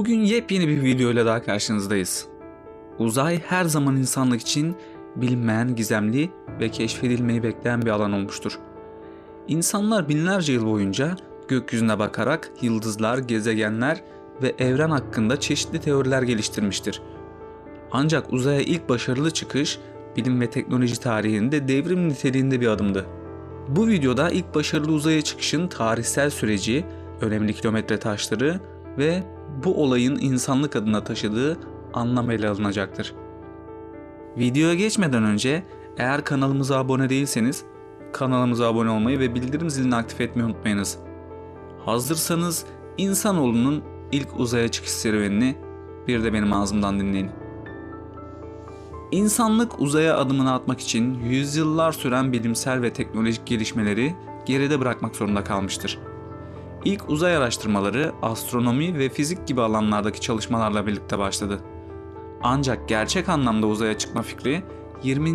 Bugün yepyeni bir video ile daha karşınızdayız. Uzay her zaman insanlık için bilinmeyen, gizemli ve keşfedilmeyi bekleyen bir alan olmuştur. İnsanlar binlerce yıl boyunca gökyüzüne bakarak yıldızlar, gezegenler ve evren hakkında çeşitli teoriler geliştirmiştir. Ancak uzaya ilk başarılı çıkış bilim ve teknoloji tarihinde devrim niteliğinde bir adımdı. Bu videoda ilk başarılı uzaya çıkışın tarihsel süreci, önemli kilometre taşları ve bu olayın insanlık adına taşıdığı anlam ele alınacaktır. Videoya geçmeden önce eğer kanalımıza abone değilseniz kanalımıza abone olmayı ve bildirim zilini aktif etmeyi unutmayınız. Hazırsanız insanoğlunun ilk uzaya çıkış serüvenini bir de benim ağzımdan dinleyin. İnsanlık uzaya adımını atmak için yüzyıllar süren bilimsel ve teknolojik gelişmeleri geride bırakmak zorunda kalmıştır. İlk uzay araştırmaları astronomi ve fizik gibi alanlardaki çalışmalarla birlikte başladı. Ancak gerçek anlamda uzaya çıkma fikri 20.